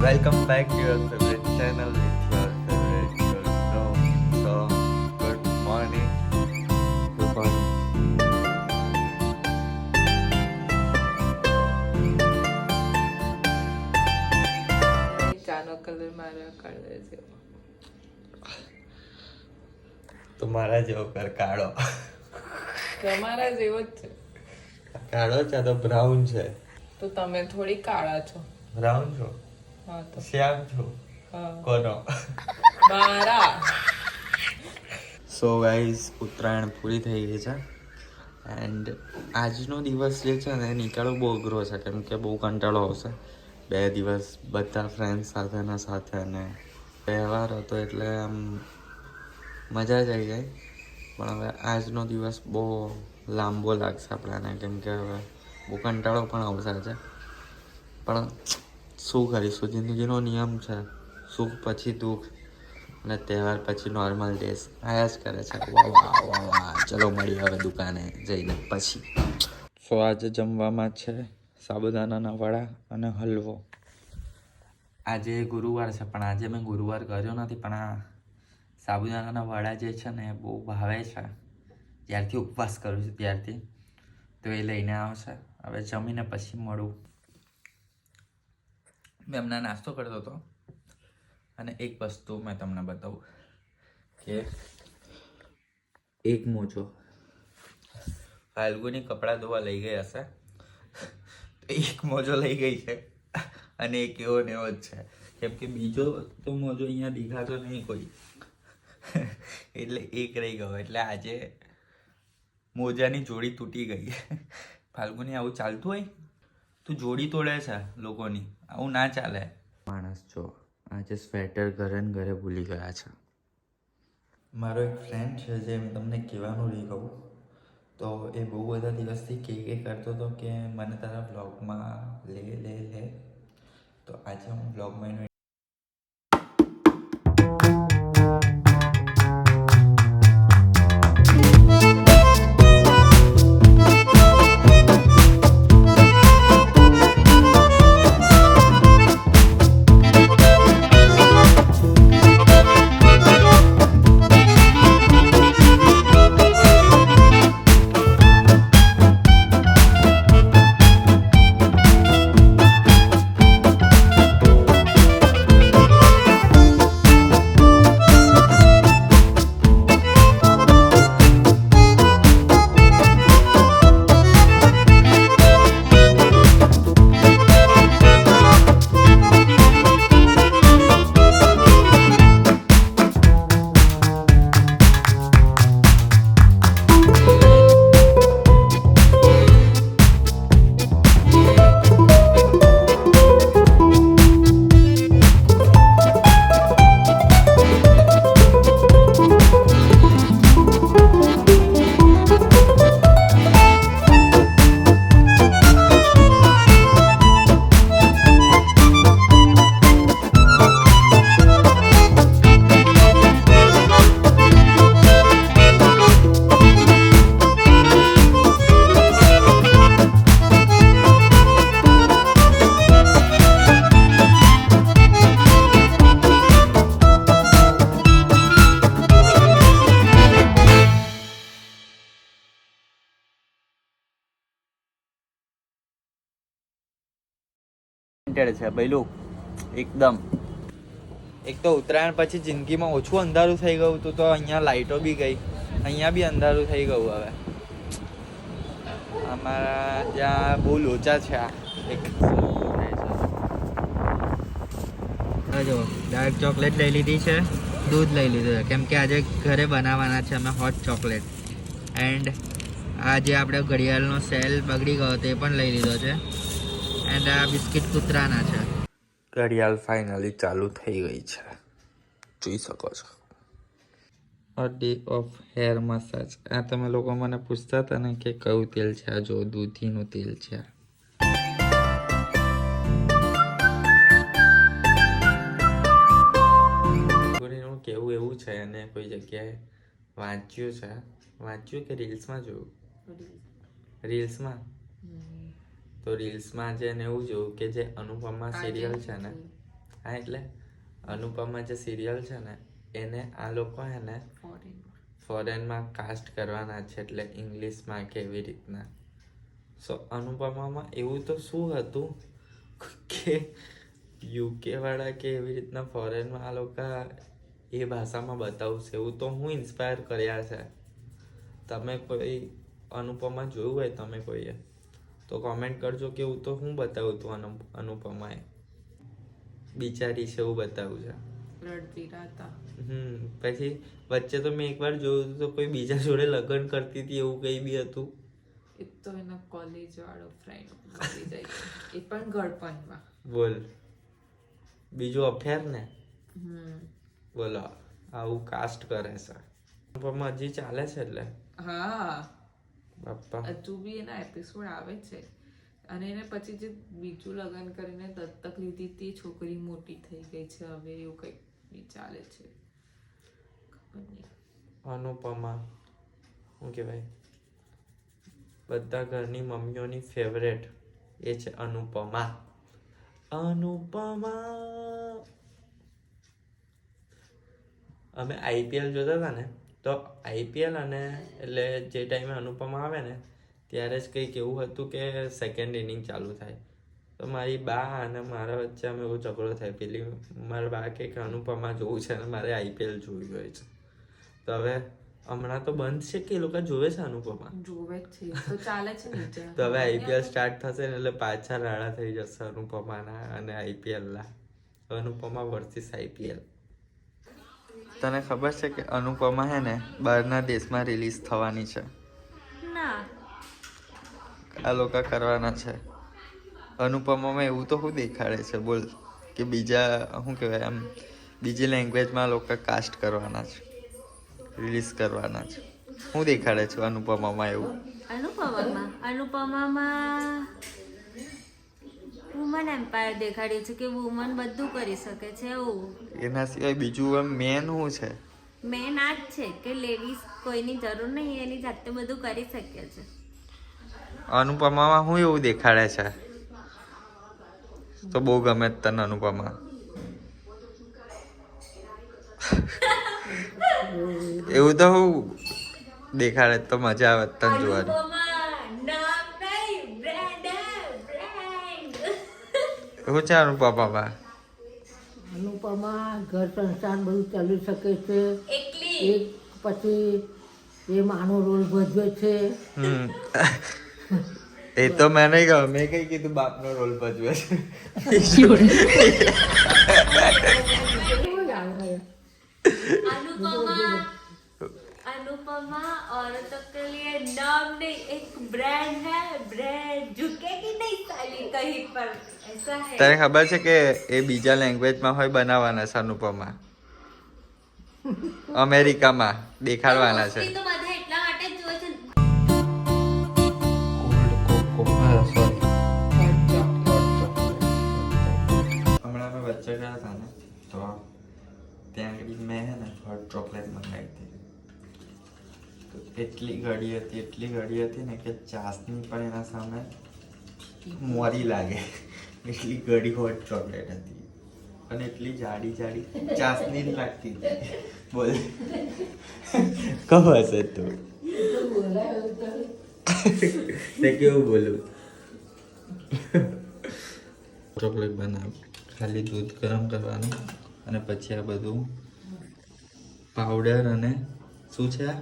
Welcome back to your favorite channel with your favorite girl Tom. So, good morning. Good morning. ચાનો colour મારો કાળો છે તમારા જેવો કર કાળો તમારા જેવો જ છે કાળો છે તો બ્રાઉન છે તો તમે થોડી કાળા છો બ્રાઉન છો શ્યામ છો. કોનો? મારા. સો ગાઈઝ ઉત્તરાયણ પૂરી થઈ ગઈ છે. એન્ડ આજનો દિવસ જે છે ને એ નીકળવો બહુ અઘરો છે કેમ કે બહુ કંટાળો આવશે. બે દિવસ બધા ફ્રેન્ડ્સ સાથેના સાથે અને તહેવાર હતો એટલે આમ મજા જ આવી જાય પણ હવે આજનો દિવસ બહુ લાંબો લાગશે આપણાને કેમ કે હવે બહુ કંટાળો પણ આવશે આજે. પણ શું કરીશું જિંદગીનો નિયમ છે, સુખ પછી દુઃખ અને તહેવાર પછી નોર્મલ ડેસ આયા જ કરે છે. વાહ વાહ. ચલો મળીએ હવે દુકાને જઈને પછી. સો આજે જમવામાં છે સાબુદાણાના વડા અને હલવો. આજે ગુરુવાર છે, પણ આજે મેં ગુરુવાર કર્યો નથી, પણ આ સાબુદાણાના વડા જે છે ને એ બહુ ભાવે છે. જ્યારથી ઉપવાસ કરું છું ત્યારથી. તો એ લઈને આવશે. હવે જમીને પછી મળું. મેં હમણાં નાસ્તો કરતો હતો અને એક વસ્તુ મેં તમને બતાવું કે એક મોજો. ફાલ્ગુની કપડાં ધોવા લઈ ગઈ હશે. એક મોજો લઈ ગઈ છે અને એક એવો ને એવો જ છે. કેમ કે બીજો તો મોજો અહીંયા દેખાતો નહીં કોઈ. એટલે એક રહી ગયો. એટલે આજે મોજાની જોડી તૂટી ગઈ. ફાલ્ગુની આવું ચાલતું હોય? તો જોડી તોડે છે લોકોની. આવું ના ચાલે. માણસ છો. આજે સ્વેટર ઘરે ને ઘરે ભૂલી ગયા છે. મારો એક ફ્રેન્ડ છે જે મેં તમને કહેવાનું રહી કહું તો એ બહુ બધા દિવસથી કે કે કરતો હતો કે મને તારા બ્લોગમાં લે લે લે. તો આજે હું બ્લોગમાં છે બૈલું એકદમ. એક તો ઉત્તરાયણ પછી જિંદગીમાં ઓછું અંધારું થઈ ગયું હતું તો અહીંયા લાઇટો બી ગઈ. અહીંયા બી અંધારું થઈ ગયું હવે. અમારા ત્યાં બહુ લોચા છે આ. એક જો ડાર્ક ચોકલેટ લઈ લીધી છે. દૂધ લઈ લીધું છે. કેમ કે આજે ઘરે બનાવવાના છે અમે હોટ ચોકલેટ એન્ડ આ જે આપણે ઘડિયાળનો સેલ બગડી ગયો તે પણ લઈ લીધો છે. એન્ડ આ બિસ્કિટ કૂતરાના છે. ઘડિયાળ ફાઇનલી ચાલુ થઈ ગઈ છે. જોઈ શકો છો. A day of hair massage આ તમે લોકો મને પૂછતા હતા ને કે કયું તેલ છે? આ જો દૂધીનું તેલ છે. આ. કેવું એવું છે અને કોઈ જગ્યાએ વાંચ્યું છે? વાંચ્યું કે રીલ્સમાં જોયું? રીલ્સમાં તો રીલ્સમાં જે ને એવું જોયું કે જે અનુપમા સિરિયલ છે ને હા એટલે અનુપમા જે સિરિયલ છે ને એને આ લોકો હે ને ફોરેનમાં કાસ્ટ કરવાના છે એટલે ઇંગ્લિશમાં કે એવી રીતના. સો અનુપમામાં એવું તો શું હતું કે યુકે વાળા કે એવી રીતના ફોરેનમાં આ લોકો એ ભાષામાં બતાવશે એવું તો હું ઇન્સ્પાયર કર્યા છે. તમે કોઈ અનુપમા જોયું હોય તમે કોઈએ? તો કોમેન્ટ કરજો કે હું તો હું બતાવું તું અનુ અનુપમાએ. બિચારી છે એવું બતાવ્યું છે. રડતી હતા હમ પછી વચ્ચે તો મેં એકવાર જોયું હતું તો કોઈ બીજા જોડે લગ્ન કરતી હતી એવું કંઈ બી હતું? એ તો એના કોલેજ વાળો ફ્રેન્ડ મળી જાય એ પણ ગળપણમાં બોલ. બીજું અફેર ને? બોલો આવું કાસ્ટ કરે છે. પણ હજી ચાલે છે એટલે? હા. હજુ બી એના એપિસોડ આવે છે. અને એને પછી જે બીજું લગ્ન કરીને દત્તક લીધી હતી છોકરી મોટી થઈ ગઈ છે હવે એવું કંઈક બી ચાલે છે. ખબર નહીં. અનુપમા શું કહેવાય? બધા ઘરની મમ્મીઓની ફેવરેટ એ છે અનુપમા. અનુપમા! અમે આઈપીએલ જોતા હતા ને? તો આઈપીએલ અને એટલે જે ટાઈમે અનુપમા આવે ને ત્યારે જ કંઈક એવું હતું કે સેકન્ડ ઇનિંગ ચાલુ થાય. તો મારી બા અને મારા વચ્ચે અમે એવો ઝઘડો થાય. પેલી મારા બા કે અનુપમા જોવું છે અને મારે આઈપીએલ જોવી હોય છે. તો હવે હમણાં તો બંધ છે કે એ લોકો જોવે છે અનુપમા? જોવે છે. તો ચાલે છે નીચે. તો હવે આઈપીએલ સ્ટાર્ટ થશે ને એટલે પાછા રાડા થઈ જશે અનુપમાના અને આઈપીએલના અનુપમા વર્સિસ આઈપીએલ તને ખબર છે કે અનુપમા હે ને બહારના દેશમાં રિલીઝ થવાની છે? ના. આ લોકો કરવાના છે. અનુપમામાં એવું તો શું દેખાડે છે બોલ. કે બીજા શું કહેવાય આમ બીજી લેંગ્વેજમાં લોકો કાસ્ટ કરવાના છે રિલીઝ કરવાના છે. શું દેખાડે છે અનુપમામાં એવું. અનુપમામાં? અનુપમામાં વુમન એમ્પાયર દેખાડ્યું છે કે વુમન બધું કરી શકે છે એવું. એના સિવાય બીજું એમ મેન શું છે? મેન આ જ છે કે લેડીઝ કોઈની જરૂર નહીં એની જાતે બધું કરી શકે છે. અનુપમામાં શું એવું દેખાડે છે? તો બહુ ગમે તને અનુપમા. એવું તો દેખાડે તો મજા આવે તને જોવાની અનુપમા નામ નહીં બ્રેન્ડ બ્રેન્ડ શું છે અનુપમામાં અનુપમા ઘર સંસાર બધું ચાલી શકે છે. એક પછી એ માનો રોલ ભજવે છે. એ તો મેં નહીં કહ્યું. મેં કઈ કીધું બાપનો રોલ ભજવે છે. अनुपमा अनुपमा औरतों के लिए नाम नहीं एक ब्रांड है ब्रांड झुकेगी नहीं साली कहीं पर ऐसा है તને ખબર છે કે એ બીજા લેંગ્વેજમાં હોય બનાવવાના છે અનુપમા અમેરિકામાં દેખાડવાના છે એટલી ઘડી હતી એટલી ઘડી હતી ને કે ચાસની પણ એના સામે મોરી લાગે. એટલી ઘડી હોટ ચોકલેટ હતી. અને એટલી જાડી જાડી ચાસની જ લાગતી હતી. બોલ. કહો હશે તું. તે કેવું બોલું? ચોકલેટ બનાવ. ખાલી દૂધ ગરમ કરવાનું અને પછી આ બધું પાવડર અને શું છે આ?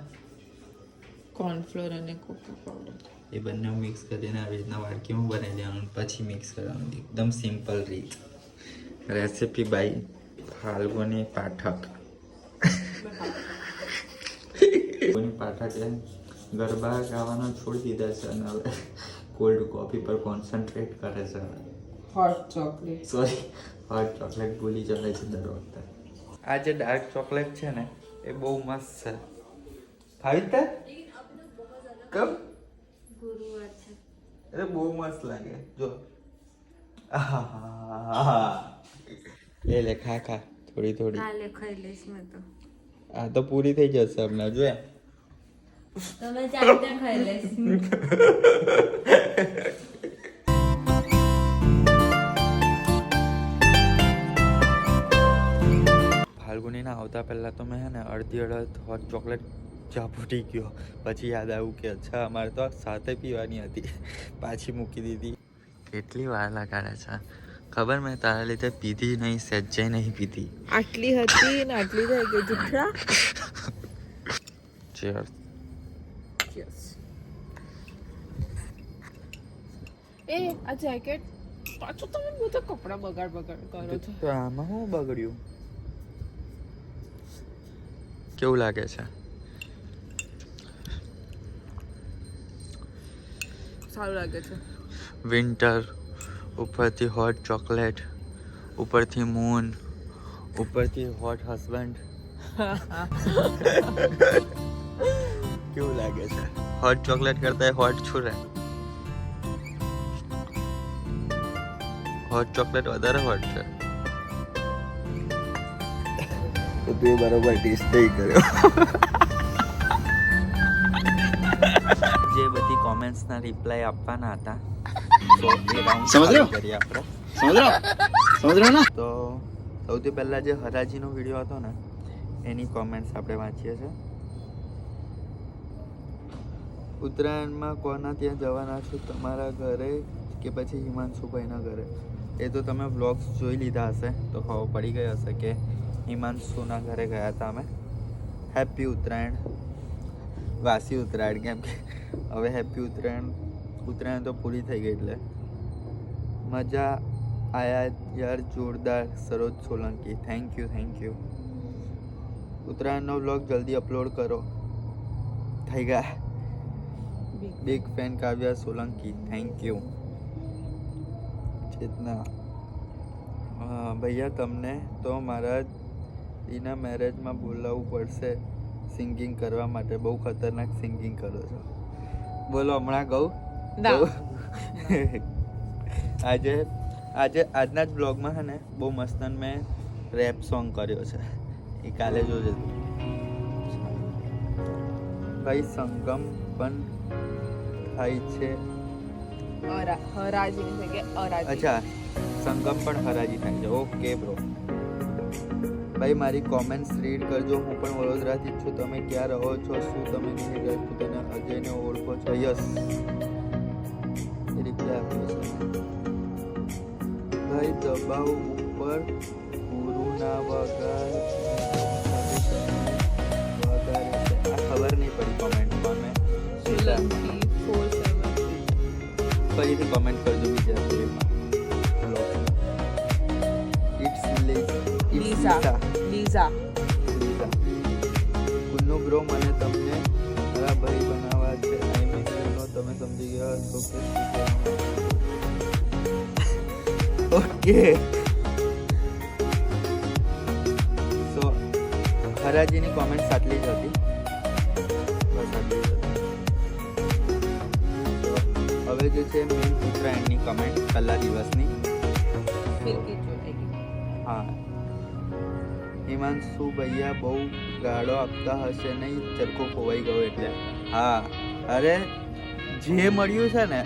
કોર્નફ્લોર અને કોકો પાવડર. એ બંને મિક્સ કરીને આવી રીતના વાડકીમાં બનાવી દેવાનું પછી મિક્સ કરવાનું. એકદમ સિમ્પલ રીત. Recipe by Falguni Pathak. Falguni પાઠકે ગરબા ગાવાના છોડી દીધા છે અને હવે કોલ્ડ કોફી પર કોન્સન્ટ્રેટ કરે છે. Hot chocolate sorry hot chocolate ભૂલી જવાય છે દર વખતે. આ જે ડાર્ક ચોકલેટ છે ને એ બહુ મસ્ત છે. ફાવી કમ? ગુરુવાર છે. અરે બહુ મસ્ત લાગે. જો. લે લે ખા ખા. થોડી થોડી. કાલે ખાઈ લઈશ મેં તો. આ તો પૂરી થઈ જશે હમણાં જો તમે જાતે ખાઈ લઈશ. આવતા પહેલાં તો મેં હે ને અડધી અડધ હોટ ચોકલેટ ચા ફૂટી ગયો. પછી યાદ આવ્યું કે અચ્છા અમારે તો સાથે પીવાની હતી. પાછી મૂકી દીધી. કેટલી વાર લગાડે છે. ખબર મેં તારા લીધે પીધી નહીં સજ્જાઈ નહીં પીધી. આટલી હતી ને આટલી થઈ ગઈ જુઠ્ઠા? ચેર એ આ જેકેટ પાછું તમે બધા કપડાં બગાડ બગાડ કરો છો. તો આમાં હું બગડ્યું? કેવું લાગે છે? સારું લાગે છે. વિન્ટર ઉપરથી હોટ ચોકલેટ ઉપરથી મૂન ઉપરથી હોટ હસબન્ડ કેવું લાગે છે? હોટ ચોકલેટ કરતા હોટ છું રે. હોટ ચોકલેટ વધારે હોટ છે. તો તે બરોબર ટેસ્ટ નહીં કર્યો. કોમેન્ટ્સના રિપ્લાય આપવાના હતા. સમજ રહ્યો? આપણે સમજ રહ્યો? સમજ રહ્યો ને? તો સૌથી પહેલાં જે હરાજીનો વીડિયો હતો ને એની કોમેન્ટ્સ આપણે વાંચીએ છીએ. ઉત્તરાયણમાં કોના ત્યાં જવાના છો? તમારા ઘરે કે પછી હિમાંશુભાઈના ઘરે? એ તો તમે વ્લોગ્સ જોઈ લીધા હશે તો ખબર પડી ગઈ હશે કે હિમાંશુના ઘરે ગયા હતા અમે. હેપી ઉત્તરાયણ. વાસી ઉત્તરાયણ કેમ કે હવે હેપી ઉત્તરાયણ ઉત્તરાયણ તો પૂરી થઈ ગઈ એટલે. મજા આયા યાર જોરદાર Saroj Solanki. Thank you thank you ઉત્તરાયણનો વ્લોગ જલ્દી અપલોડ કરો. થઈ ગયા. Big fan Kavya Solanki. Thank you Chetna. અ, ભૈયા તમને તો મારા દીના મેરેજમાં બોલાવવું પડશે. સિંગિંગ કરવા માટે બહુ ખતરનાક સિંગિંગ કરો છો. બોલો હમણાં કહું. આજે આજે આજના જ બ્લોગમાં છે ને બહુ મસ્ત મેં રેપ સોંગ કર્યો છે. એ કાલે જોજે. ભાઈ સંગમ પણ થાય છે. અરાજી અચ્છા સંગમ પણ હરાજી થાય છે. ઓકે બ્રો ભાઈ મારી કોમેન્ટ્સ રીડ કરજો. હું પણ વડોદરાથી જ છું. તમે ક્યાં રહો છો? શું તમે નિહિર રાજપૂત અને અજયને ઓળખો છો. યસ રિપ્લાય આપ્યો છે. ભાઈ દબાવ ઉપર ગુરુના વગર આ ખબર નહીં પડી કોમેન્ટમાં મેં. ફરીથી કમેન્ટ કરજો બીજા લીઝા લીઝા કુન્નુ બ્રો મને તમને મારા ભાઈ બનાવવા છે. આઈ મિસ યુ નો તમે સમજી ગયા છો કે ઓકે. સો હરાજીની કોમેન્ટ આટલી જ હતી. બસ આટલી જ હતી. હવે જે છે મેન ઉત્તરાયણની કમેન્ટ પહેલા દિવસની. હિમાંશુ ભૈયા બહુ ગાળો આપતા હશે નહીં ચરખો ખોવાઈ ગયો એટલે હા અરે જે મળ્યું છે ને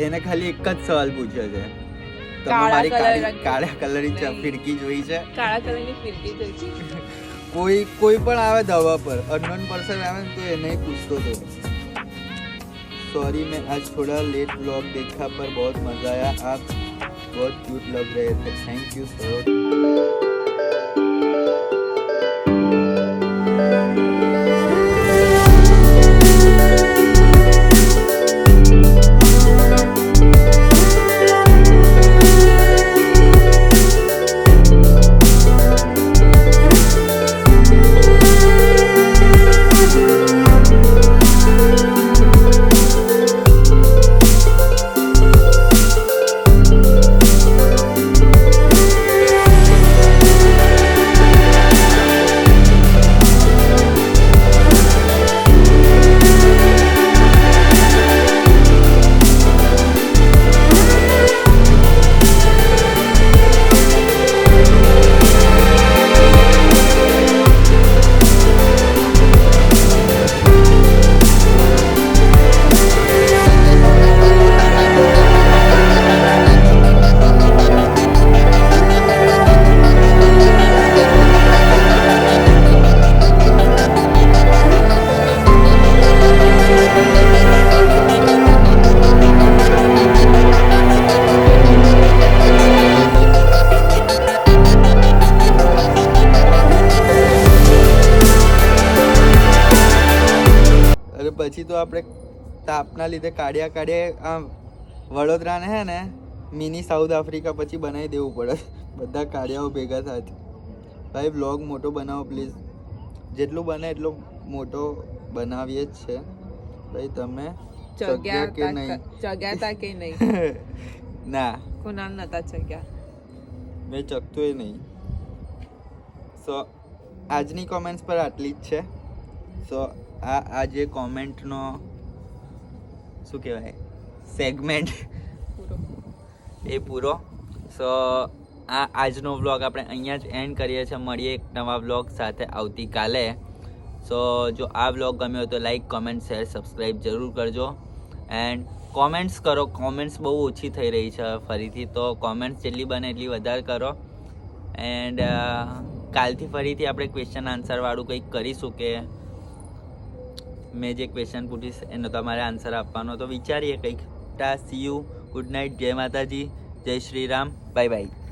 એને ખાલી એક જ સવાલ પૂછ્યો છે તમે કાળા મારી કલર કાળી રંગની. કાળા કલરની ચ- નહીં. ફિરકી જોઈ છે કાળા કલરની ફિરકી જોઈ છે કોઈ કોઈ પણ આવે દવા પર અનનોન પર્સન આવે ને તો એને પૂછતો હતો सॉरी मैं आज थोड़ा लेट ब्लॉग देखा पर बहुत मजा आया आप बहुत क्यूट लग रहे थे थैंक यू सर આપણે તાપના લીધે કાઢ્યા કાઢ્યા આમ વડોદરાને હે ને મિની સાઉથ આફ્રિકા પછી બનાવી દેવું પડે. બધા કાઢ્યાઓ ભેગા થાય ભાઈ બ્લોગ મોટો બનાવો પ્લીઝ. જેટલું બને એટલો મોટો બનાવીએ જ છે. ભાઈ તમે ચગ્યા કે નહીં? ચગ્યા તા કે નહીં? ના. કુનાલ નતા ચગ્યા. મેં ચકતું નહીં. સો આજની કોમેન્ટ્સ પર આટલી જ છે. સો આ આજે કોમેન્ટનો શું કહેવાય? સેગમેન્ટ એ પૂરો. સો આ આજનો વ્લોગ આપણે અહીંયા જ એન્ડ કરીએ છીએ. મળીએ એક નવા વ્લોગ સાથે આવતીકાલે. સો જો આ વ્લોગ ગમ્યો હોય તો લાઈક કોમેન્ટ શેર સબસ્ક્રાઈબ જરૂર કરજો. એન્ડ કોમેન્ટ્સ કરો. કોમેન્ટ્સ બહુ ઓછી થઈ રહી છે. ફરીથી તો કોમેન્ટ્સ જેટલી બને એટલી વધારે કરો. એન્ડ કાલથી ફરીથી આપણે ક્વેશ્ચન આન્સરવાળું કંઈક કરીશું કે મેં જે ક્વેશ્ચન પૂછીશ, એનો તમારે આન્સર આપવાનો. તો વિચારીએ કંઈક. ટા સી યુ ગુડ નાઇટ જય માતાજી. જય શ્રી રામ. Bye bye